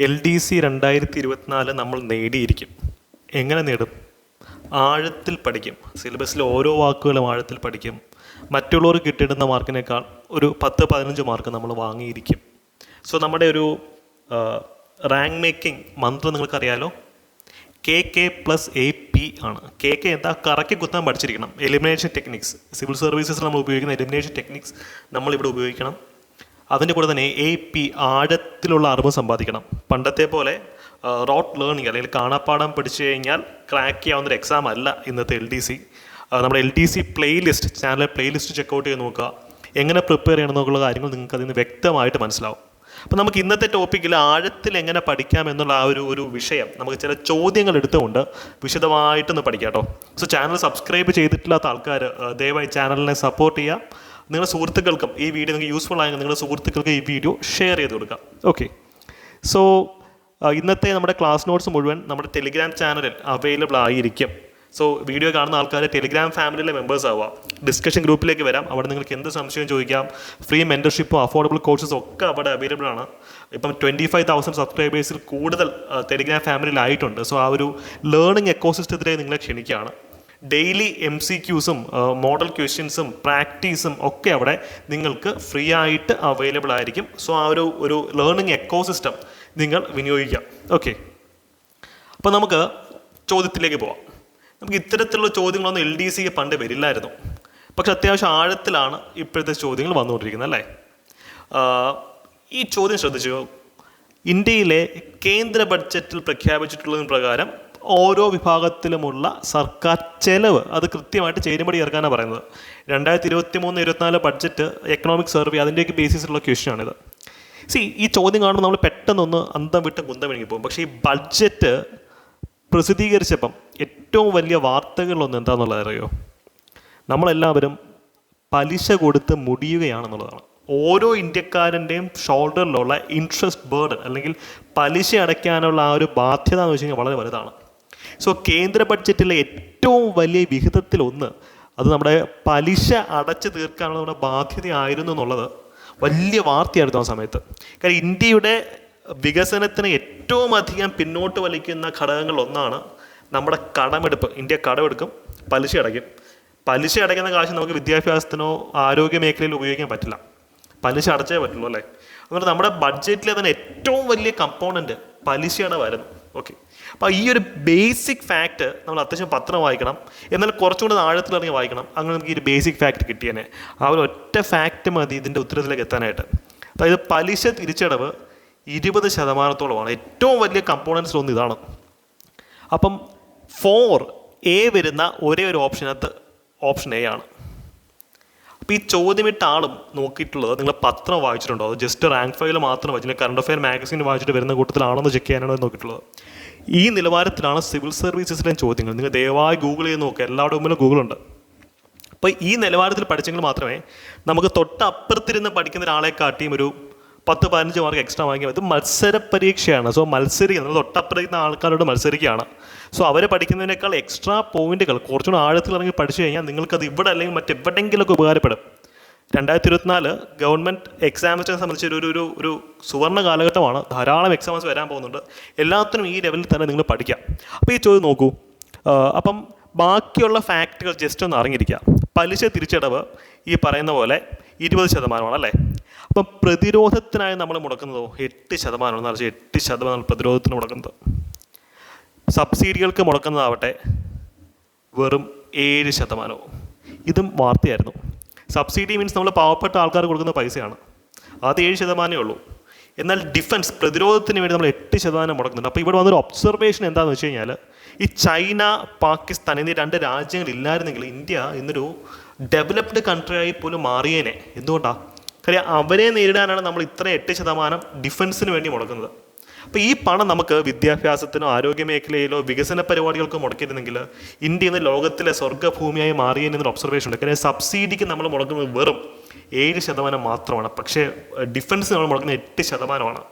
L D C രണ്ടായിരത്തി ഇരുപത്തിനാല് നമ്മൾ നേടിയിരിക്കും. എങ്ങനെ നേടും? ആഴത്തിൽ പഠിക്കും. സിലബസിലെ ഓരോ വാക്കുകളും ആഴത്തിൽ പഠിക്കും. മറ്റുള്ളവർക്ക് കിട്ടിയിടുന്ന മാർക്കിനേക്കാൾ ഒരു പത്ത് പതിനഞ്ച് മാർക്ക് നമ്മൾ വാങ്ങിയിരിക്കും. സോ നമ്മുടെ ഒരു റാങ്ക് മേക്കിംഗ് മന്ത്രം നിങ്ങൾക്കറിയാലോ? K K plus A P ആണ്. കെ കെ എന്താ? കറക്കി കുത്താൻ പഠിച്ചിരിക്കണം. എലിമിനേഷൻ ടെക്നിക്സ് സിവിൽ സർവീസസ് നമ്മൾ ഉപയോഗിക്കുന്ന എലിമിനേഷൻ ടെക്നിക്സ് നമ്മളിവിടെ ഉപയോഗിക്കണം. അതിന്റെ കൂടെ തന്നെ എ പി ആഴത്തിലുള്ള അറിവ് സമ്പാദിക്കണം. പണ്ടത്തെ പോലെ റോട്ട് ലേണിംഗ് അല്ലെങ്കിൽ കാണാപ്പാടം പഠിച്ചു കഴിഞ്ഞാൽ ക്രാക്ക് ചെയ്യാവുന്ന ഒരു എക്സാം അല്ല ഇന്നത്തെ എൽ ഡി സി നമ്മുടെ L D C playlist channel playlist checkout ചെയ്ത് നോക്കുക. എങ്ങനെ പ്രിപ്പയർ ചെയ്യണം എന്നുള്ള കാര്യങ്ങൾ നിങ്ങൾക്ക് അതിൽ നിന്ന് വ്യക്തമായിട്ട് മനസ്സിലാവും. അപ്പോൾ നമുക്ക് ഇന്നത്തെ ടോപ്പിക്കിൽ ആഴത്തിൽ എങ്ങനെ പഠിക്കാം എന്നുള്ള ആ ഒരു ഒരു വിഷയം നമുക്ക് ചില ചോദ്യങ്ങൾ എടുത്തുകൊണ്ട് വിശദമായിട്ടൊന്ന് പഠിക്കാം കേട്ടോ. സോ ചാനൽ സബ്സ്ക്രൈബ് ചെയ്തിട്ടില്ലാത്ത ആൾക്കാർ ദയവായി ചാനലിനെ സപ്പോർട്ട് ചെയ്യുക. നിങ്ങളുടെ സുഹൃത്തുക്കൾക്കും ഈ വീഡിയോ നിങ്ങൾക്ക് യൂസ്ഫുൾ ആയെങ്കിൽ നിങ്ങളുടെ സുഹൃത്തുക്കൾക്ക് ഈ വീഡിയോ ഷെയർ ചെയ്ത് കൊടുക്കാം. ഓക്കെ സോ ഇന്നത്തെ നമ്മുടെ ക്ലാസ് നോട്ട്സ് മുഴുവൻ നമ്മുടെ ടെലിഗ്രാം ചാനലിൽ അവൈലബിൾ ആയിരിക്കും. സോ വീഡിയോ കാണുന്ന ആൾക്കാർ ടെലിഗ്രാം ഫാമിലിയിലെ മെമ്പേഴ്സ് ആവുക. ഡിസ്കഷൻ ഗ്രൂപ്പിലേക്ക് വരാം. അവിടെ നിങ്ങൾക്ക് എന്ത് സംശയം ചോദിക്കാം. ഫ്രീ മെന്റർഷിപ്പും അഫോർഡബിൾ കോഴ്സസ് ഒക്കെ അവിടെ അവൈലബിൾ ആണ്. ഇപ്പം ട്വന്റി ഫൈവ് തൗസൻഡ് സബ്സ്ക്രൈബേഴ്സിൽ കൂടുതൽ ടെലിഗ്രാം ഫാമിലിയിലായിട്ടുണ്ട് സോ ആ ഒരു ലേണിംഗ് എക്കോസിസ്റ്റത്തിലേക്ക് നിങ്ങളെ ക്ഷണിക്കുകയാണ്. ഡെയിലി എം സി ക്യൂസും മോഡൽ ക്വസ്റ്റ്യൻസും പ്രാക്ടീസും ഒക്കെ അവിടെ നിങ്ങൾക്ക് ഫ്രീ ആയിട്ട് അവൈലബിൾ ആയിരിക്കും. സോ ആ ഒരു ഒരു ലേണിംഗ് എക്കോസിസ്റ്റം നിങ്ങൾ വിനിയോഗിക്കാം. ഓക്കെ. അപ്പോൾ നമുക്ക് ചോദ്യത്തിലേക്ക് പോവാം. നമുക്ക് ഇത്തരത്തിലുള്ള ചോദ്യങ്ങളൊന്നും എൽ ഡി സിക്ക് പണ്ട് വരില്ലായിരുന്നു. പക്ഷെ അത്യാവശ്യം ആഴത്തിലാണ് ഇപ്പോഴത്തെ ചോദ്യങ്ങൾ വന്നുകൊണ്ടിരിക്കുന്നത് അല്ലേ? ഈ ചോദ്യം ശ്രദ്ധിച്ചു? ഇന്ത്യയിലെ കേന്ദ്ര ബഡ്ജറ്റിൽ പ്രഖ്യാപിച്ചിട്ടുള്ളതിന് പ്രകാരം ഓരോ വിഭാഗത്തിലുമുള്ള സർക്കാർ ചെലവ് അത് കൃത്യമായിട്ട് ചേരുമ്പടി ഇറക്കാനാണ് പറയുന്നത്. രണ്ടായിരത്തി ഇരുപത്തി മൂന്ന് ഇരുപത്തിനാല് ബഡ്ജറ്റ് എക്കണോമിക് സർവേ അതിന്റെയൊക്കെ ബേസിസിലുള്ള ക്വസ്റ്റ്യനാണിത് സി ഈ ചോദ്യം കാണുമ്പോൾ നമ്മൾ പെട്ടെന്നൊന്ന് അന്തം വിട്ട് കുന്തം പോകും. പക്ഷേ ഈ ബഡ്ജറ്റ് പ്രസിദ്ധീകരിച്ചപ്പം ഏറ്റവും വലിയ വാർത്തകളിലൊന്ന് എന്താണെന്നുള്ളത് അറിയോ? നമ്മളെല്ലാവരും പലിശ കൊടുത്ത് മുടിയുകയാണെന്നുള്ളതാണ്. ഓരോ ഇന്ത്യക്കാരന്റെയും ഷോൾഡറിലുള്ള ഇൻട്രസ്റ്റ് ബേർഡൻ അല്ലെങ്കിൽ പലിശ അടയ്ക്കാനുള്ള ആ ഒരു ബാധ്യത എന്ന് വെച്ച് കഴിഞ്ഞാൽ വളരെ വലുതാണ്. സോ കേന്ദ്ര ബഡ്ജറ്റിലെ ഏറ്റവും വലിയ വിഹിതത്തിലൊന്ന് അത് നമ്മുടെ പലിശ അടച്ചു തീർക്കാനുള്ള നമ്മുടെ ബാധ്യതയായിരുന്നു എന്നുള്ളത്. വലിയ വാർത്തയായിരുന്നു ആ സമയത്ത്. കാരണം ഇന്ത്യയുടെ വികസനത്തിന് ഏറ്റവും അധികം പിന്നോട്ട് വലിക്കുന്ന ഘടകങ്ങളിൽ ഒന്നാണ് നമ്മുടെ കടമെടുപ്പ്. ഇന്ത്യ കടമെടുക്കും പലിശ അടയ്ക്കും. പലിശ അടയ്ക്കുന്ന കാശ് നമുക്ക് വിദ്യാഭ്യാസത്തിനോ ആരോഗ്യ മേഖലയിലോ ഉപയോഗിക്കാൻ പറ്റില്ല. പലിശ അടച്ചേ പറ്റുള്ളൂ അല്ലേ? അതുകൊണ്ട് നമ്മുടെ ബഡ്ജറ്റിലെ തന്നെ ഏറ്റവും വലിയ കമ്പോണന്റ് പലിശയുടെ വരുന്നു ഓക്കെ അപ്പോൾ ഈ ഒരു ബേസിക് ഫാക്റ്റ് നമ്മൾ അത്യാവശ്യം പത്രം വായിക്കണം. എന്നാൽ കുറച്ചും ആഴത്തിൽ ആഴത്തിലിറങ്ങി വായിക്കണം. അങ്ങനെ നമുക്ക് ഈ ഒരു ബേസിക് ഫാക്റ്റ് കിട്ടിയേനെ. ആ ഒരു ഒറ്റ ഫാക്റ്റ് മതി ഇതിന്റെ ഉത്തരത്തിലേക്ക് എത്താനായിട്ട്. അതായത് പലിശ തിരിച്ചടവ് ഇരുപത് ശതമാനത്തോളമാണ്. ഏറ്റവും വലിയ കമ്പോണൻസ് ഒന്ന് ഇതാണ്. അപ്പം ഫോർ എ വരുന്ന ഒരേ ഒരു ഓപ്ഷനകത്ത് ഓപ്ഷൻ എ ആണ്. അപ്പോൾ ഈ ചോദ്യമിട്ട ആളും നോക്കിയിട്ടുള്ളത് നിങ്ങൾ പത്രം വായിച്ചിട്ടുണ്ടോ? അത് ജസ്റ്റ് റാങ്ക് ഫയൽ മാത്രം വായിച്ചില്ല കറണ്ട് അഫയർ മാഗസിൻ വായിച്ചിട്ട് വരുന്ന കൂട്ടത്തിലാണോ എന്ന് ചെക്ക് ചെയ്യാനാണ് നോക്കിയിട്ടുള്ളത്? ഈ നിലവാരത്തിലാണ് സിവിൽ സർവീസസിലെ ചോദ്യങ്ങൾ. നിങ്ങൾ ദയവായി ഗൂഗിൾ ചെയ്ത് നോക്കുക എല്ലാവരുടെ മുമ്പിലും ഗൂഗിളുണ്ട് അപ്പോൾ ഈ നിലവാരത്തിൽ പഠിച്ചെങ്കിൽ മാത്രമേ നമുക്ക് തൊട്ടപ്പുറത്തിരുന്ന് പഠിക്കുന്ന ഒരാളെ കാട്ടിയും ഒരു പത്ത് പതിനഞ്ച് മാർക്ക് എക്സ്ട്രാ വാങ്ങിയാൽ ഇത് മത്സര പരീക്ഷയാണ് സോ മത്സരിക്കുക നമ്മൾ തൊട്ടപ്പുറത്തുന്ന ആൾക്കാരോട് മത്സരിക്കുകയാണ്. സോ അവർ പഠിക്കുന്നതിനേക്കാൾ എക്സ്ട്രാ പോയിന്റുകൾ കുറച്ചുകൂടി ആഴത്തിൽ ഇറങ്ങി പഠിച്ചു കഴിഞ്ഞാൽ നിങ്ങൾക്കത് ഇവിടെ അല്ലെങ്കിൽ മറ്റെവിടെയെങ്കിലുമൊക്കെ ഉപകാരപ്പെടും. രണ്ടായിരത്തി ഇരുപത്തിനാല് ഗവൺമെന്റ് എക്സാമിനെ സംബന്ധിച്ച് ഒരു ഒരു ഒരു സുവർണ കാലഘട്ടമാണ്. ധാരാളം എക്സാംസ് വരാൻ പോകുന്നുണ്ട്. എല്ലാത്തിനും ഈ ലെവലിൽ തന്നെ നിങ്ങൾ പഠിക്കാം. അപ്പോൾ ഈ ചോദ്യം നോക്കൂ. അപ്പം ബാക്കിയുള്ള ഫാക്റ്റുകൾ ജസ്റ്റ് ഒന്ന് അറിഞ്ഞിരിക്കുക. പലിശ തിരിച്ചടവ് ഈ പറയുന്ന പോലെ ഇരുപത് ശതമാനമാണ് അല്ലേ? അപ്പം പ്രതിരോധത്തിനായി നമ്മൾ മുടക്കുന്നതോ? എട്ട് ശതമാനമാണ്. എന്ന് വെച്ചാൽ എട്ട് ശതമാനം പ്രതിരോധത്തിന് മുടക്കുന്നത്. സബ്സിഡികൾക്ക് മുടക്കുന്നതാവട്ടെ വെറും ഏഴ് ശതമാനവും. ഇതും വാർത്തയായിരുന്നു. സബ്സിഡി മീൻസ് നമ്മൾ പാവപ്പെട്ട ആൾക്കാർ കൊടുക്കുന്ന പൈസയാണ്. അത് ഏഴ് ശതമാനമേ ഉള്ളൂ. എന്നാൽ ഡിഫൻസ് പ്രതിരോധത്തിന് വേണ്ടി നമ്മൾ എട്ട് ശതമാനം മുടക്കുന്നുണ്ട്. അപ്പോൾ ഇവിടെ വന്നൊരു ഒബ്സർവേഷൻ എന്താണെന്ന് വെച്ച് കഴിഞ്ഞാൽ ഈ ചൈന പാകിസ്ഥാൻ എന്നീ രണ്ട് രാജ്യങ്ങൾ ഇല്ലായിരുന്നെങ്കിൽ ഇന്ത്യ ഇന്നൊരു ഡെവലപ്ഡ് കൺട്രി ആയി പോലും മാറിയേനെ. എന്തുകൊണ്ടാണ് കാര്യം അവരെ നേരിടാനാണ് നമ്മൾ ഇത്ര എട്ട് ശതമാനം ഡിഫൻസിന് വേണ്ടി മുടക്കുന്നത്. അപ്പോൾ ഈ പണം നമുക്ക് വിദ്യാഭ്യാസത്തിനോ ആരോഗ്യ മേഖലയിലോ വികസന പരിപാടികൾക്കോ മുടക്കിയിരുന്നെങ്കിൽ ഇന്ത്യ ഇന്ന് ലോകത്തിലെ സ്വർഗഭൂമിയായി മാറിയെന്നൊരു ഒബ്സർവേഷൻ ഉണ്ട്. കാര്യം സബ്സിഡിക്ക് നമ്മൾ മുടക്കുന്നത് വെറും ഏഴ് ശതമാനം മാത്രമാണ്. പക്ഷേ ഡിഫൻസ് നമ്മൾ മുടക്കുന്നത് എട്ട് ശതമാനമാണ്.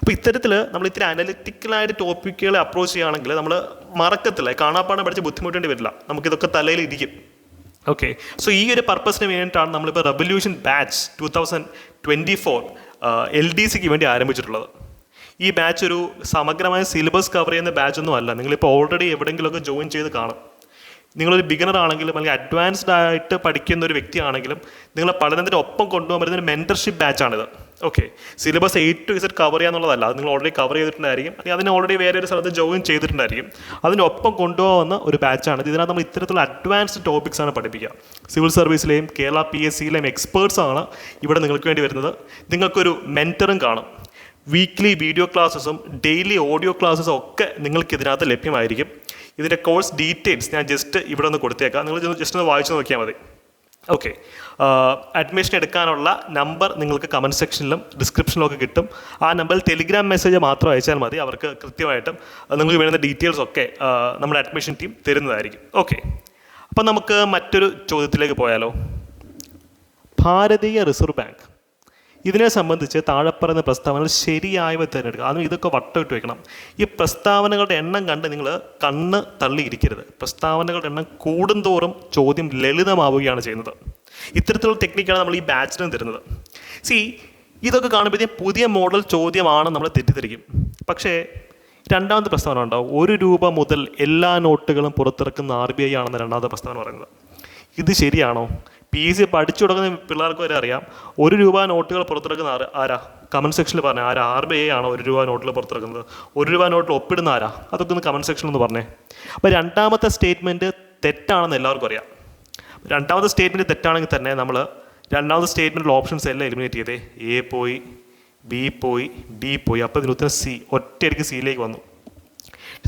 അപ്പോൾ ഇത്തരത്തിൽ നമ്മൾ ഇത്തിരി അനലിറ്റിക്കലായിട്ട് ടോപ്പിക്കുകളെ അപ്രോച്ച് ചെയ്യുകയാണെങ്കിൽ നമ്മൾ മറക്കത്തില്ല. കാണാപ്പാടം പഠിച്ച് ബുദ്ധിമുട്ടേണ്ടി വരില്ല. നമുക്കിതൊക്കെ തലയിൽ ഇരിക്കും. ഓക്കെ സോ ഈ ഒരു പർപ്പസിന് വേണ്ടിയിട്ടാണ് നമ്മളിപ്പോൾ revolution batch two thousand twenty four L D സിക്ക് വേണ്ടി ആരംഭിച്ചിട്ടുള്ളത്. ഈ ബാച്ച് ഒരു സമഗ്രമായ സിലബസ് കവർ ചെയ്യുന്ന ബാച്ച് ഒന്നും അല്ല. നിങ്ങളിപ്പോൾ ഓൾറെഡി എവിടെയെങ്കിലുമൊക്കെ ജോയിൻ ചെയ്ത് കാണും. നിങ്ങളൊരു ബിഗിനർ ആണെങ്കിലും അല്ലെങ്കിൽ അഡ്വാൻസ്ഡ് ആയിട്ട് പഠിക്കുന്ന ഒരു വ്യക്തിയാണെങ്കിലും നിങ്ങളെ പഠനത്തിന്റെ ഒപ്പം കൊണ്ടുപോകാൻ പറ്റുന്ന ഒരു mentorship ബാച്ചാണിത് okay syllabus A to Z cover ചെയ്യാന്നുള്ളതല്ല അത് നിങ്ങൾ ഓൾറെഡി കവർ ചെയ്തിട്ടുണ്ടായിരിക്കും. അല്ലെങ്കിൽ അതിന് ഓൾറെഡി വേറെ ഒരു സ്ഥലത്ത് ജോയിൻ ചെയ്തിട്ടുണ്ടായിരിക്കും. അതിനൊപ്പം കൊണ്ടുപോകുന്ന ഒരു ബാച്ചാണ് ഇതിനകത്ത് നമ്മൾ ഇത്തരത്തിലുള്ള അഡ്വാൻസ്ഡ് ടോപ്പിക്സ് ആണ് പഠിപ്പിക്കുക. സിവിൽ സർവീസിലെയും കേരള പി എസ് സിയിലെയും എക്സ്പേർട്സ് ആണ് ഇവിടെ നിങ്ങൾക്ക് വേണ്ടി വരുന്നത്. നിങ്ങൾക്കൊരു മെന്ററും കാണും. വീക്ക്ലി വീഡിയോ ക്ലാസ്സസും ഡെയിലി ഓഡിയോ ക്ലാസ്സസും ഒക്കെ നിങ്ങൾക്ക് ഇതിനകത്ത് ലഭ്യമായിരിക്കും. ഇതിന്റെ കോഴ്സ് ഡീറ്റെയിൽസ് ഞാൻ ജസ്റ്റ് ഇവിടെ ഒന്ന് കൊടുത്തേക്കാം. നിങ്ങൾ ജസ്റ്റ് ഒന്ന് വായിച്ചു നോക്കിയാൽ മതി. ഓക്കെ അഡ്മിഷൻ എടുക്കാനുള്ള നമ്പർ നിങ്ങൾക്ക് കമന്റ് സെക്ഷനിലും ഡിസ്ക്രിപ്ഷനിലും ഒക്കെ കിട്ടും. ആ നമ്പറിൽ ടെലിഗ്രാം മെസ്സേജ് മാത്രം അയച്ചാൽ മതി. അവർക്ക് കൃത്യമായിട്ടും നിങ്ങൾക്ക് വേണ്ട ഡീറ്റെയിൽസ് ഒക്കെ നമ്മുടെ അഡ്മിഷൻ ടീം തരുന്നതായിരിക്കും. ഓക്കെ അപ്പം നമുക്ക് മറ്റൊരു ചോദ്യത്തിലേക്ക് പോയാലോ. ഭാരതീയ റിസർവ് ബാങ്ക് ഇതിനെ സംബന്ധിച്ച് താഴെ പറയുന്ന പ്രസ്താവനകൾ ശരിയായവ തിരഞ്ഞെടുക്കുക. അതും ഇതൊക്കെ വട്ടമിട്ട് വെക്കണം. ഈ പ്രസ്താവനകളുടെ എണ്ണം കണ്ട് നിങ്ങൾ കണ്ണ് തള്ളിയിരിക്കരുത്. പ്രസ്താവനകളുടെ എണ്ണം കൂടുന്തോറും ചോദ്യം ലളിതമാവുകയാണ് ചെയ്യുന്നത്. ഇത്തരത്തിലുള്ള ടെക്നിക്കാണ് നമ്മൾ ഈ ബാച്ചിനും തരുന്നത്. സി ഇതൊക്കെ കാണുമ്പോഴത്തേക്കും പുതിയ മോഡൽ ചോദ്യമാണ് നമ്മൾ തെറ്റിദ്ധരിക്കും. പക്ഷേ രണ്ടാമത്തെ പ്രസ്താവന ഉണ്ടാവും. ഒരു രൂപ മുതൽ എല്ലാ നോട്ടുകളും പുറത്തിറക്കുന്ന ആർ ബി ഐ ആണെന്ന് രണ്ടാമത്തെ പ്രസ്താവന പറയുന്നത്. ഇത് ശരിയാണോ? പി എസ് സി പഠിച്ചു തുടങ്ങുന്ന പിള്ളേർക്ക് വരെ അറിയാം. ഒരു രൂപ നോട്ടുകൾ പുറത്തിറക്കുന്ന ആര്? കമന്റ് സെക്ഷനിൽ പറഞ്ഞ. ആരാ? ആർ ബി ഐ ആണോ ഒരു രൂപ നോട്ടിൽ പുറത്തിറക്കുന്നത്? ഒരു രൂപ നോട്ടിൽ ഒപ്പിടുന്ന ആരാ? അതൊക്കെ ഒന്ന് കമന്റ് സെക്ഷനിൽ ഒന്ന് പറഞ്ഞേ. അപ്പോൾ രണ്ടാമത്തെ സ്റ്റേറ്റ്മെന്റ് തെറ്റാണെന്ന് എല്ലാവർക്കും അറിയാം. രണ്ടാമത്തെ സ്റ്റേറ്റ്മെന്റ് തെറ്റാണെങ്കിൽ തന്നെ നമ്മൾ രണ്ടാമത്തെ സ്റ്റേറ്റ്മെന്റിൽ ഓപ്ഷൻസ് എല്ലാം എലിമിനേറ്റ് ചെയ്തേ. എ പോയി ബി പോയി ഡി പോയി. അപ്പോൾ ഇതിന് ഉത്തരം സി ഒറ്റയടിക്ക് സിയിലേക്ക് വന്നു.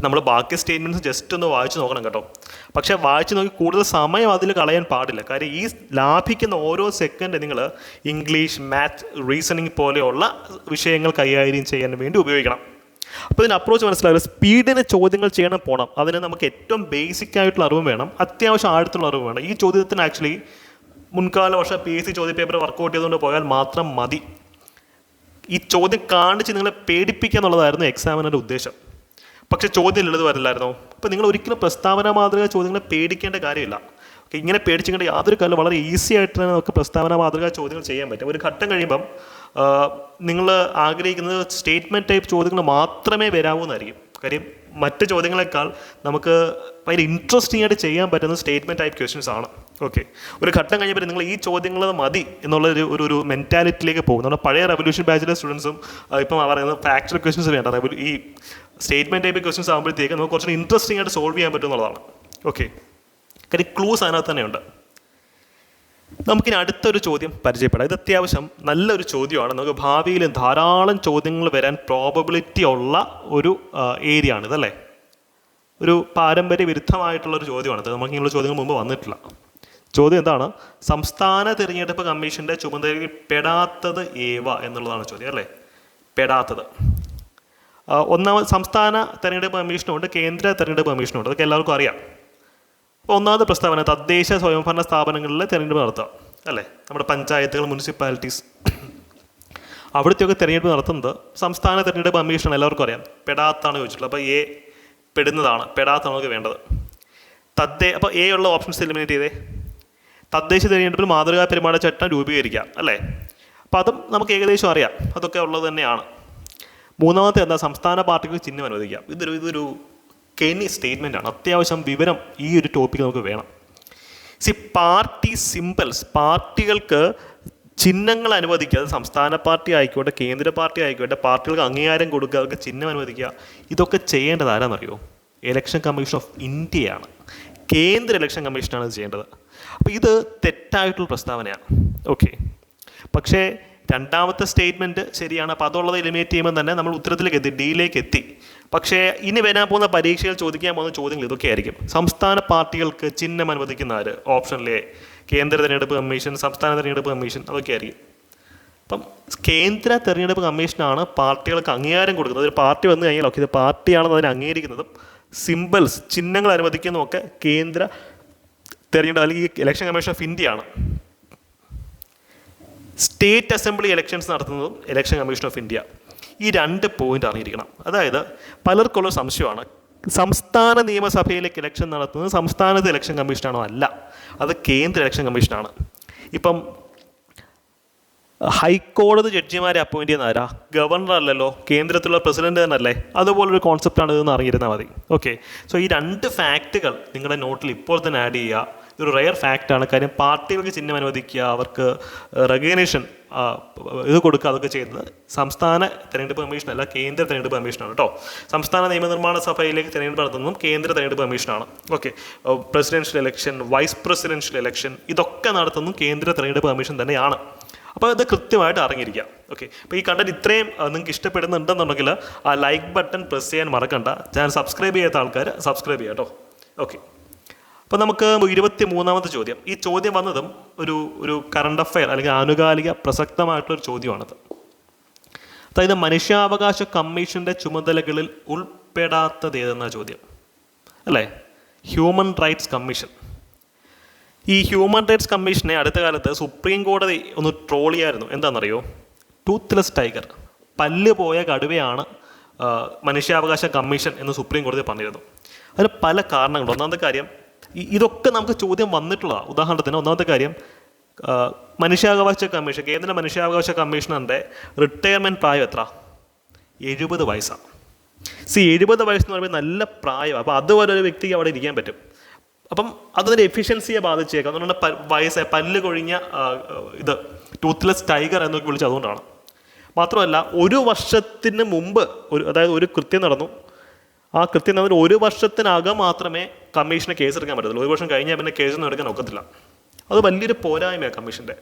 നമ്മൾ ബാക്കി സ്റ്റേറ്റ്മെന്റ്സ് ജസ്റ്റ് ഒന്ന് വായിച്ച് നോക്കണം കേട്ടോ. പക്ഷേ വായിച്ച് നോക്കി കൂടുതൽ സമയം അതിൽ കളയാൻ പാടില്ല. കാര്യം ഈ ലാഭിക്കുന്ന ഓരോ സെക്കൻഡ് നിങ്ങൾ ഇംഗ്ലീഷ് മാത്സ് റീസണിങ് പോലെയുള്ള വിഷയങ്ങൾ കൈകാര്യം ചെയ്യാൻ വേണ്ടി ഉപയോഗിക്കണം. അപ്പോൾ ഇതിന്റെ അപ്രോച്ച് മനസ്സിലാവില്ല സ്പീഡിന് ചോദ്യങ്ങൾ ചെയ്യണം പോകണം അതിന് നമുക്ക് ഏറ്റവും ബേസിക് ആയിട്ടുള്ള അറിവ് വേണം. അത്യാവശ്യം ആഴത്തുള്ള അറിവ് വേണം. ഈ ചോദ്യത്തിന് ആക്ച്വലി മുൻകാല വർഷം പി എസ് സി ചോദ്യ പേപ്പർ വർക്കൗട്ട് ചെയ്തുകൊണ്ട് പോയാൽ മാത്രം മതി. ഈ ചോദ്യം കാണിച്ച് നിങ്ങളെ പേടിപ്പിക്കുക എന്നുള്ളതായിരുന്നു എക്സാമിനറുടെ ഉദ്ദേശം. പക്ഷേ ചോദ്യം ഉള്ളത് വരില്ലായിരുന്നോ? അപ്പോൾ നിങ്ങൾ ഒരിക്കലും പ്രസ്താവന മാതൃക ചോദ്യങ്ങളെ പേടിക്കേണ്ട കാര്യമില്ല. ഓക്കെ ഇങ്ങനെ പേടിച്ചിട്ട് യാതൊരു കാലം വളരെ ഈസി ആയിട്ട് തന്നെ നമുക്ക് പ്രസ്താവന മാതൃക ചോദ്യങ്ങൾ ചെയ്യാൻ പറ്റും ഒരു ഘട്ടം കഴിയുമ്പം നിങ്ങൾ ആഗ്രഹിക്കുന്നത് സ്റ്റേറ്റ്മെന്റ് ടൈപ്പ് ചോദ്യങ്ങൾ മാത്രമേ വരാവൂ എന്നായിരിക്കും. കാര്യം മറ്റ് ചോദ്യങ്ങളെക്കാൾ നമുക്ക് ഭയങ്കര ഇൻട്രസ്റ്റിംഗ് ആയിട്ട് ചെയ്യാൻ പറ്റുന്ന സ്റ്റേറ്റ്മെന്റ് ടൈപ്പ് ക്വസ്റ്റ്യൻസ് ആണ്. ഓക്കെ ഒരു ഘട്ടം കഴിഞ്ഞപ്പോൾ നിങ്ങൾ ഈ ചോദ്യങ്ങൾ മതി എന്നുള്ള ഒരു ഒരു ഒരു മെന്റാലിറ്റിയിലേക്ക് പോകും. നമ്മുടെ പഴയ റെവല്യൂഷൻ ബാച്ചിലെ സ്റ്റുഡൻസും ഇപ്പം പറയുന്നത് ഫാക്ച്വൽ ക്വസ്റ്റ്യൻസ് വേണ്ട. അതായത് ഈ സ്റ്റേറ്റ്മെന്റ് ടൈപ്പ് ക്വസ്റ്റ്യൻസ് ആകുമ്പോഴത്തേക്ക് നമുക്ക് കുറച്ചുകൂടി ഇൻട്രസ്റ്റിംഗ് ആയിട്ട് സോൾവ് ചെയ്യാൻ പറ്റും എന്നുള്ളതാണ്. ഓക്കെ കാര്യം ക്ലൂസ് അതിനകത്ത് തന്നെയുണ്ട്. നമുക്കിനി അടുത്തൊരു ചോദ്യം പരിചയപ്പെടാം. ഇത് അത്യാവശ്യം നല്ലൊരു ചോദ്യമാണ്. നമുക്ക് ഭാവിയിൽ ധാരാളം ചോദ്യങ്ങൾ വരാൻ പ്രോബബിലിറ്റി ഉള്ള ഒരു ഏരിയ ആണ് ഇതല്ലേ ഒരു പാരമ്പര്യ വിരുദ്ധമായിട്ടുള്ള ഒരു ചോദ്യമാണിത്. നമുക്ക് ഇങ്ങനെയുള്ള ചോദ്യങ്ങൾ മുമ്പ് വന്നിട്ടില്ല. ചോദ്യം എന്താണ്? സംസ്ഥാന തിരഞ്ഞെടുപ്പ് കമ്മീഷന്റെ ചുമതലയിൽ പെടാത്തത് ഏവ എന്നുള്ളതാണ് ചോദ്യം അല്ലേ? പെടാത്തത്. ഒന്നാമത് സംസ്ഥാന തെരഞ്ഞെടുപ്പ് കമ്മീഷനുണ്ട് കേന്ദ്ര തെരഞ്ഞെടുപ്പ് കമ്മീഷനുണ്ട്. അതൊക്കെ എല്ലാവർക്കും അറിയാം. അപ്പോൾ ഒന്നാമത് പ്രസ്താവന തദ്ദേശ സ്വയംഭരണ സ്ഥാപനങ്ങളിൽ തെരഞ്ഞെടുപ്പ് നടത്തുക അല്ലേ? നമ്മുടെ പഞ്ചായത്തുകൾ മുനിസിപ്പാലിറ്റീസ്. അവിടുത്തെയൊക്കെ തെരഞ്ഞെടുപ്പ് നടത്തുന്നത് സംസ്ഥാന തെരഞ്ഞെടുപ്പ് കമ്മീഷനാണ് എല്ലാവർക്കും അറിയാം. പെടാത്താണ് ചോദിച്ചിട്ടുള്ളത്. അപ്പോൾ എ പെടുന്നതാണ് പെടാത്താണ് നമുക്ക് വേണ്ടത്. തദ്ദേ അപ്പോൾ എ ഉള്ള ഓപ്ഷൻസ് എലിമിനേറ്റ് ചെയ്തേ. തദ്ദേശ തിരഞ്ഞെടുപ്പിൽ മാതൃകാ പെരുമാറ്റച്ചട്ടം രൂപീകരിക്കാം അല്ലേ? അപ്പം അതും നമുക്ക് ഏകദേശം അറിയാം. അതൊക്കെ ഉള്ളത് തന്നെയാണ്. മൂന്നാമത്തെ എന്താ? സംസ്ഥാന പാർട്ടികൾ ചിഹ്നം അനുവദിക്കാം ഇതൊരു ഇതൊരു കെനി സ്റ്റേറ്റ്മെന്റ് ആണ്. അത്യാവശ്യം വിവരം ഈ ഒരു ടോപ്പിക്ക് നമുക്ക് വേണം. സി പാർട്ടി സിമ്പിൾസ് പാർട്ടികൾക്ക് ചിഹ്നങ്ങൾ അനുവദിക്കുക. അത് സംസ്ഥാന പാർട്ടി ആയിക്കോട്ടെ കേന്ദ്ര പാർട്ടി ആയിക്കോട്ടെ പാർട്ടികൾക്ക് അംഗീകാരം കൊടുക്കുക അവർക്ക് ചിഹ്നം അനുവദിക്കുക. ഇതൊക്കെ ചെയ്യേണ്ടത് ആരാണെന്നറിയോ ഇലക്ഷൻ കമ്മീഷൻ ഓഫ് ഇന്ത്യയാണ് കേന്ദ്ര ഇലക്ഷൻ കമ്മീഷനാണ് ചെയ്യേണ്ടത്. അപ്പോൾ ഇത് തെറ്റായിട്ടുള്ള പ്രസ്താവനയാണ്. ഓക്കെ പക്ഷേ രണ്ടാമത്തെ സ്റ്റേറ്റ്മെന്റ് ശരിയാണ്. അപ്പോൾ അതുള്ളത് എലിമിനേറ്റ് ചെയ്യുമ്പോൾ തന്നെ നമ്മൾ ഉത്തരത്തിലേക്ക് എത്തി ഡിയിലേക്ക് എത്തി. പക്ഷേ ഇനി വരാൻ പോകുന്ന പരീക്ഷയിൽ ചോദിക്കാൻ പോകുന്ന ചോദ്യങ്ങൾ ഇതൊക്കെ ആയിരിക്കും. സംസ്ഥാന പാർട്ടികൾക്ക് ചിഹ്നം അനുവദിക്കുന്ന ആര്? ഓപ്ഷനിലെ കേന്ദ്ര തിരഞ്ഞെടുപ്പ് കമ്മീഷൻ സംസ്ഥാന തിരഞ്ഞെടുപ്പ് കമ്മീഷൻ അതൊക്കെ ആയിരിക്കും. അപ്പം കേന്ദ്ര തിരഞ്ഞെടുപ്പ് കമ്മീഷനാണ് പാർട്ടികൾക്ക് അംഗീകാരം കൊടുക്കുന്നത്. ഒരു പാർട്ടി വന്നു കഴിഞ്ഞാൽ ഓക്കെ ഇത് പാർട്ടിയാണെന്ന് അതിനെ അംഗീകരിക്കുന്നതും സിമ്പിൾസ് ചിഹ്നങ്ങൾ അനുവദിക്കുന്നതും ഒക്കെ കേന്ദ്ര തെരഞ്ഞെടുപ്പ് അല്ലെങ്കിൽ ഇലക്ഷൻ കമ്മീഷൻ ഓഫ് ഇന്ത്യയാണ് സ്റ്റേറ്റ് അസംബ്ലി ഇലക്ഷൻസ് നടത്തുന്നതും ഇലക്ഷൻ കമ്മീഷൻ ഓഫ് ഇന്ത്യ ഈ രണ്ട് പോയിന്റ് അറിഞ്ഞിരിക്കണം. അതായത് പലർക്കുള്ള സംശയമാണ്. സംസ്ഥാന നിയമസഭയിലേക്ക് ഇലക്ഷൻ നടത്തുന്നത് സംസ്ഥാനത്ത് ഇലക്ഷൻ കമ്മീഷനാണോ അല്ല. അത് കേന്ദ്ര ഇലക്ഷൻ കമ്മീഷനാണ് ഇപ്പം ഹൈക്കോടതി ജഡ്ജിമാരെ അപ്പോയിന്റ് ചെയ്യുന്ന ആരാ? ഗവർണർ അല്ലല്ലോ. കേന്ദ്രത്തിലുള്ള പ്രസിഡന്റ് തന്നെ അല്ലേ അതുപോലൊരു കോൺസെപ്റ്റാണ് ഇതെന്ന് അറിഞ്ഞിരുന്നാൽ മതി. ഓക്കെ സോ ഈ രണ്ട് ഫാക്റ്റുകൾ നിങ്ങളുടെ നോട്ടിൽ ഇപ്പോൾ തന്നെ ആഡ് ചെയ്യുക. ഇതൊരു റയർ ഫാക്റ്റാണ് കാര്യം പാർട്ടികൾക്ക് ചിഹ്നം അനുവദിക്കുക അവർക്ക് റെക്കഗ്നേഷൻ ഇത് കൊടുക്കുക അതൊക്കെ ചെയ്യുന്നത് സംസ്ഥാന തെരഞ്ഞെടുപ്പ് കമ്മീഷൻ അല്ല കേന്ദ്ര തെരഞ്ഞെടുപ്പ് കമ്മീഷനാണ് കേട്ടോ സംസ്ഥാന നിയമനിർമ്മാണ സഭയിലേക്ക് തെരഞ്ഞെടുപ്പ് നടത്തുന്നതും കേന്ദ്ര തെരഞ്ഞെടുപ്പ് കമ്മീഷനാണ് okay. Presidential election vice presidential election ഇതൊക്കെ നടത്തുന്നതും കേന്ദ്ര തെരഞ്ഞെടുപ്പ് കമ്മീഷൻ തന്നെയാണ്. അപ്പോൾ ഇത് കൃത്യമായിട്ട് അറിഞ്ഞിരിക്കാം ഓക്കെ. അപ്പോൾ ഈ കണ്ടന്റ് ഇത്രയും നിങ്ങൾക്ക് ഇഷ്ടപ്പെടുന്നുണ്ടെന്നുണ്ടെങ്കിൽ ആ ലൈക്ക് ബട്ടൺ പ്രസ് ചെയ്യാൻ മറക്കണ്ട. ചാനൽ സബ്സ്ക്രൈബ് ചെയ്യാത്ത ആൾക്കാർ സബ്സ്ക്രൈബ് ചെയ്യാം കേട്ടോ ഓക്കെ. അപ്പോൾ നമുക്ക് ഇരുപത്തി മൂന്നാമത്തെ ചോദ്യം. ഈ ചോദ്യം വന്നതും ഒരു ഒരു കറണ്ട് അഫയർ അല്ലെങ്കിൽ ആനുകാലിക പ്രസക്തമായിട്ടുള്ള ഒരു ചോദ്യമാണത്. അതായത് മനുഷ്യാവകാശ കമ്മീഷന്റെ ചുമതലകളിൽ ഉൾപ്പെടാത്തത് ഏതെന്ന ചോദ്യം? അല്ലേ? ഹ്യൂമൻ റൈറ്റ്സ് കമ്മീഷൻ ഈ ഹ്യൂമൻ റൈറ്റ്സ് കമ്മീഷനെ അടുത്ത കാലത്ത് സുപ്രീം കോടതി ഒന്ന് ട്രോൾ ചെയ്യായിരുന്നു. എന്താണെന്നറിയോ? ടൂത്ത്ലെസ് ടൈഗർ പല്ല് പോയ കടുവയാണ് മനുഷ്യാവകാശ കമ്മീഷൻ എന്ന് സുപ്രീം കോടതി പറഞ്ഞിരുന്നു. അതിന് പല കാരണങ്ങളുണ്ട്. ഒന്നാമത്തെ കാര്യം ഇതൊക്കെ നമുക്ക് ചോദ്യം വന്നിട്ടുള്ളതാണ് ഉദാഹരണത്തിന് ഒന്നാമത്തെ കാര്യം മനുഷ്യാവകാശ കമ്മീഷൻ കേന്ദ്ര മനുഷ്യാവകാശ കമ്മീഷണറിന്റെ റിട്ടയർമെന്റ് പ്രായം എത്ര? എഴുപത് വയസ്സാണ്. സി എഴുപത് വയസ്സെന്ന് പറയുമ്പോൾ നല്ല പ്രായം അപ്പോൾ അതുപോലെ ഒരു വ്യക്തിക്ക് അവിടെ ഇരിക്കാൻ പറ്റും. അപ്പം അതിന്റെ എഫിഷ്യൻസിയെ ബാധിച്ചേക്കാം. അതുകൊണ്ട് വയസ്സ് പല്ല് കൊഴിഞ്ഞ ഇത് ടൂത്ത്ലെസ് ടൈഗർ എന്നൊക്കെ വിളിച്ചത് അതുകൊണ്ടാണ്. മാത്രമല്ല ഒരു വർഷത്തിന് മുമ്പ് ഒരു അതായത് ഒരു കൃത്യം നടന്നു. ആ കൃത്യം അവർ ഒരു വർഷത്തിനകം മാത്രമേ കമ്മീഷന് കേസ് എടുക്കാൻ പറ്റത്തുള്ളൂ. ഒരു വർഷം കഴിഞ്ഞാൽ പിന്നെ കേസൊന്നും എടുക്കാൻ ഒക്കത്തില്ല. അത് വലിയൊരു പോരായ്മയാണ് കമ്മീഷന്റെ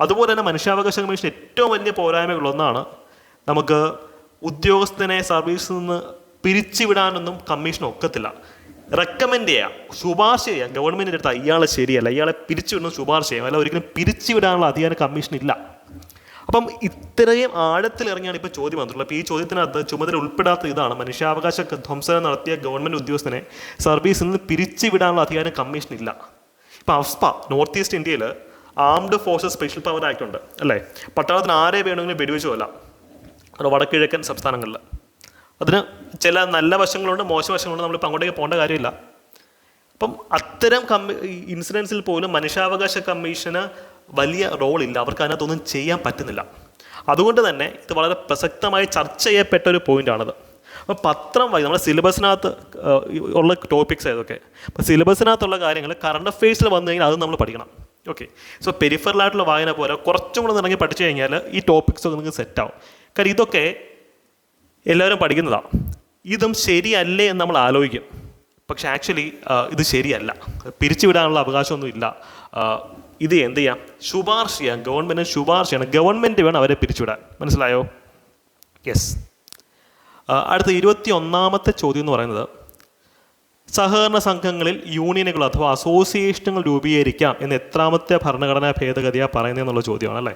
അതുപോലെ തന്നെ മനുഷ്യാവകാശ കമ്മീഷൻ ഏറ്റവും വലിയ പോരായ്മകളൊന്നാണ് നമുക്ക് ഉദ്യോഗസ്ഥനെ സർവീസിൽ നിന്ന് പിരിച്ചുവിടാനൊന്നും കമ്മീഷൻ ഒക്കത്തില്ല. റെക്കമെൻഡ് ചെയ്യാം ശുപാർശ ചെയ്യാം. ഗവൺമെന്റിന്റെ അടുത്ത് ഇയാളെ ശരിയല്ല ഇയാളെ പിരിച്ചുവിടണം ശുപാർശ ചെയ്യാം. അല്ല ഒരിക്കലും പിരിച്ചുവിടാനുള്ള അധികാരം കമ്മീഷൻ ഇല്ല അപ്പം ഇത്രയും ആഴത്തിൽ ഇറങ്ങിയാണ് ഇപ്പോൾ ചോദ്യം വന്നിട്ടുള്ളത്. അപ്പോൾ ഈ ചോദ്യത്തിനകത്ത് ചുമതല ഉൾപ്പെടാത്ത ഇതാണ് മനുഷ്യാവകാശ ധ്വംസനം നടത്തിയ ഗവൺമെന്റ് ഉദ്യോഗസ്ഥനെ സർവീസിൽ നിന്ന് പിരിച്ചുവിടാനുള്ള അധികാരം കമ്മീഷൻ ഇല്ല. ഇപ്പോൾ അഫ്സ്പ നോർത്ത് ഈസ്റ്റ് ഇന്ത്യയിൽ armed forces special power act ഉണ്ട് അല്ലേ? പട്ടാളത്തിന് ആരെ വേണമെങ്കിലും വെടിവെച്ച് കൊല്ലാം അത് വടക്കിഴക്കൻ സംസ്ഥാനങ്ങളിൽ അതിന് ചില നല്ല വശങ്ങളുണ്ട് മോശം വശങ്ങളുണ്ട് നമ്മളിപ്പോൾ അങ്ങോട്ടേക്ക് പോകേണ്ട കാര്യമില്ല. അപ്പം അത്തരം കമ്മി ഇൻസിഡൻസിൽ പോലും മനുഷ്യാവകാശ കമ്മീഷന് വലിയ റോളില്ല. അവർക്ക് അതിനകത്തൊന്നും ചെയ്യാൻ പറ്റുന്നില്ല. അതുകൊണ്ട് തന്നെ ഇത് വളരെ പ്രസക്തമായി ചർച്ച ചെയ്യപ്പെട്ട ഒരു പോയിന്റാണത് അപ്പോൾ പത്രം വായി നമ്മുടെ സിലബസിനകത്ത് ഉള്ള ടോപ്പിക്സ് ഏതൊക്കെ? അപ്പോൾ സിലബസിനകത്തുള്ള കാര്യങ്ങൾ കറണ്ട് അഫെയർസിൽ വന്നു കഴിഞ്ഞാൽ അത് നമ്മൾ പഠിക്കണം. ഓക്കെ. സോ പെരിഫറലായിട്ടുള്ള വായന പോലെ കുറച്ചും കൂടെ ഇറങ്ങി പഠിച്ചു കഴിഞ്ഞാൽ ഈ ടോപ്പിക്സ് ഒക്കെ നിങ്ങൾക്ക് സെറ്റാവും കാരണം ഇതൊക്കെ എല്ലാവരും പഠിക്കുന്നതാണ് ഇതും ശരിയല്ലേ എന്ന് നമ്മൾ ആലോചിക്കും. പക്ഷെ ആക്ച്വലി ഇത് ശരിയല്ല. പിരിച്ചുവിടാനുള്ള അവകാശമൊന്നും ഇല്ല ആ, ഇത് എന്ത് ചെയ്യാം? ശുപാർശ ചെയ്യാം. ഗവൺമെന്റിന് ശുപാർശ ചെയ്യണം. ഗവൺമെന്റ് വേണം അവരെ പിരിച്ചുവിടാൻ. മനസ്സിലായോ? യെസ് അടുത്ത ഇരുപത്തി ഒന്നാമത്തെ ചോദ്യം എന്ന് പറയുന്നത് സഹകരണ സംഘങ്ങളിൽ യൂണിയനുകൾ അഥവാ അസോസിയേഷനുകൾ രൂപീകരിക്കാം എന്ന് എത്രാമത്തെ ഭരണഘടനാ ഭേദഗതിയാണ് പറയുന്നതെന്നുള്ള ചോദ്യമാണ് അല്ലേ?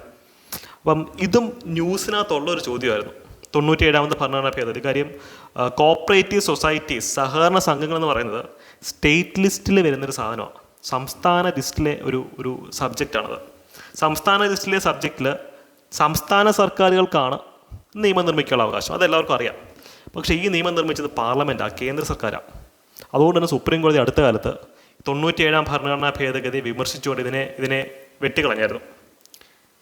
അപ്പം ഇതും ന്യൂസിനകത്തുള്ള ഒരു ചോദ്യമായിരുന്നു. തൊണ്ണൂറ്റി ഏഴാമത്തെ ഭരണഘടനാ ഭേദഗതി. കാര്യം കോപ്പറേറ്റീവ് സൊസൈറ്റീസ് സഹകരണ സംഘങ്ങൾ എന്ന് പറയുന്നത് സ്റ്റേറ്റ് ലിസ്റ്റിൽ വരുന്നൊരു സാധനമാണ്. സംസ്ഥാന ലിസ്റ്റിലെ ഒരു ഒരു സബ്ജക്റ്റാണത്. സംസ്ഥാന ലിസ്റ്റിലെ സബ്ജക്റ്റിൽ സംസ്ഥാന സർക്കാരുകൾക്കാണ് നിയമം നിർമ്മിക്കാനുള്ള അവകാശം. അതെല്ലാവർക്കും അറിയാം. പക്ഷേ ഈ നിയമം നിർമ്മിച്ചത് പാർലമെന്റാണ് കേന്ദ്ര സർക്കാരാണ് അതുകൊണ്ട് തന്നെ സുപ്രീം കോടതി അടുത്ത കാലത്ത് തൊണ്ണൂറ്റിയേഴാം ഭരണഘടനാ ഭേദഗതി വിമർശിച്ചുകൊണ്ട് ഇതിനെ ഇതിനെ വെട്ടിക്കളഞ്ഞായിരുന്നു.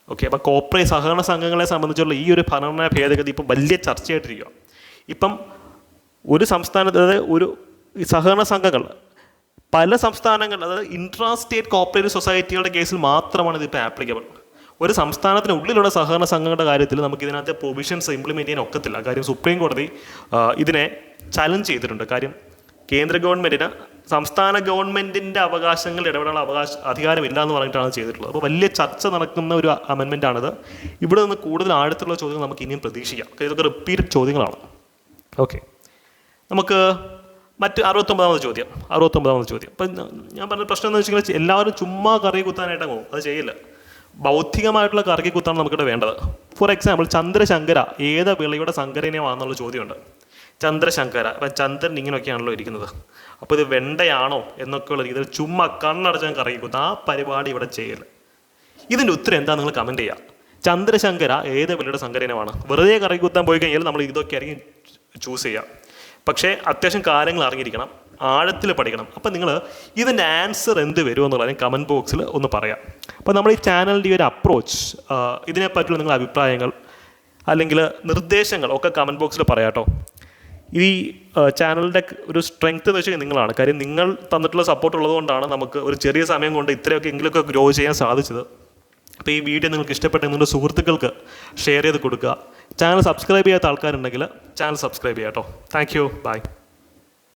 ഓക്കെ അപ്പം കോപ്പറേറ്റ് സഹകരണ സംഘങ്ങളെ സംബന്ധിച്ചുള്ള ഈ ഒരു ഭരണഘടനാ ഭേദഗതി ഇപ്പം വലിയ ചർച്ചയായിട്ടിരിക്കുക ഇപ്പം ഒരു സംസ്ഥാനത്ത് അതായത് ഒരു സഹകരണ സംഘങ്ങൾ പല സംസ്ഥാനങ്ങൾ അതായത് ഇൻട്രാ സ്റ്റേറ്റ് കോപ്പറേറ്റീവ് സൊസൈറ്റികളുടെ കേസിൽ മാത്രമാണ് ഇതിപ്പോൾ ആപ്ലിക്കബിൾ ഒരു സംസ്ഥാനത്തിനുള്ളിലുള്ള സഹകരണ സംഘങ്ങളുടെ കാര്യത്തിൽ നമുക്ക് ഇതിനകത്തെ പ്രൊവിഷൻസ് ഇംപ്ലിമെന്റ് ചെയ്യാൻ ഒക്കത്തില്ല. കാര്യം സുപ്രീം കോടതി ഇതിനെ ചലഞ്ച് ചെയ്തിട്ടുണ്ട്. കാര്യം കേന്ദ്ര ഗവൺമെന്റിന് സംസ്ഥാന ഗവൺമെന്റിന്റെ അവകാശങ്ങൾ ഇടപെടാനുള്ള അവകാശ അധികാരമില്ല എന്ന് പറഞ്ഞിട്ടാണ് ചെയ്തിട്ടുള്ളത്. അപ്പോൾ വലിയ ചർച്ച നടക്കുന്ന ഒരു അമെൻമെന്റ് ആണിത്. ഇവിടെ നിന്ന് കൂടുതൽ ആഴത്തുള്ള ചോദ്യങ്ങൾ നമുക്ക് ഇനിയും പ്രതീക്ഷിക്കാം. ഇതൊക്കെ റിപ്പീറ്റഡ് ചോദ്യങ്ങളാണ്. ഓക്കെ നമുക്ക് മറ്റ് അറുപത്തൊമ്പതാമത് ചോദ്യം അറുപത്തൊമ്പതാമത് ചോദ്യം. അപ്പം ഞാൻ പറഞ്ഞ പ്രശ്നം എന്ന് വെച്ചാൽ എല്ലാവരും ചുമ്മാ കറി കുത്താനായിട്ട് പോകും അത് ചെയ്യില്ല. ബൗദ്ധികമായിട്ടുള്ള കറക്കി കുത്താണ് നമുക്കിവിടെ വേണ്ടത്. ഫോർ എക്സാമ്പിൾ ചന്ദ്രശങ്കര ഏത് വിളയുടെ സങ്കരനെയാണെന്നുള്ള ചോദ്യമുണ്ട്. ചന്ദ്രശങ്കര അപ്പം ചന്ദ്രൻ ഇങ്ങനെയൊക്കെയാണല്ലോ ഇരിക്കുന്നത്. അപ്പോൾ ഇത് വെണ്ടയാണോ എന്നൊക്കെയുള്ള രീതിയിൽ ചുമ്മാ കണ്ണടച്ചാൽ കറക്കി കുത്താം ആ പരിപാടി ഇവിടെ ചെയ്യൽ. ഇതിന്റെ ഉത്തരം എന്താ നിങ്ങൾ കമന്റ് ചെയ്യുക. ചന്ദ്രശങ്കര ഏത് വിളയുടെ സങ്കരനമാണ് വെറുതെ കറക്കി കുത്താൻ പോയി കഴിഞ്ഞാൽ നമ്മൾ ഇതൊക്കെ ആയിരിക്കും ചൂസ് ചെയ്യുക. പക്ഷേ അത്യാവശ്യം കാര്യങ്ങൾ അറിഞ്ഞിരിക്കണം ആഴത്തിൽ പഠിക്കണം. അപ്പം നിങ്ങൾ ഇതിന്റെ ആൻസർ എന്ത് വരുമെന്നുള്ളത് കമന്റ് ബോക്സിൽ ഒന്ന് പറയാം. അപ്പോൾ നമ്മൾ ഈ ചാനലിന്റെ ഈ ഒരു അപ്രോച്ച് ഇതിനെപ്പറ്റിയുള്ള നിങ്ങളുടെ അഭിപ്രായങ്ങൾ അല്ലെങ്കിൽ നിർദ്ദേശങ്ങൾ ഒക്കെ കമന്റ് ബോക്സിൽ പറയാം കേട്ടോ ഈ ചാനലിന്റെ ഒരു സ്ട്രെങ്ത് എന്ന് വെച്ചാൽ നിങ്ങളാണ്. കാര്യം നിങ്ങൾ തന്നിട്ടുള്ള സപ്പോർട്ട് ഉള്ളതുകൊണ്ടാണ് നമുക്ക് ഒരു ചെറിയ സമയം കൊണ്ട് ഇത്രയൊക്കെ എങ്കിലൊക്കെ ഗ്രോ ചെയ്യാൻ സാധിച്ചത്. അപ്പോൾ ഈ വീഡിയോ നിങ്ങൾക്ക് ഇഷ്ടപ്പെട്ട നിങ്ങളുടെ സുഹൃത്തുക്കൾക്ക് ഷെയർ ചെയ്ത് കൊടുക്കുക. ചാനൽ സബ്സ്ക്രൈബ് ചെയ്യാത്ത ആൾക്കാരുണ്ടെങ്കിൽ ചാനൽ സബ്സ്ക്രൈബ് ചെയ്യാം കേട്ടോ. Thank you by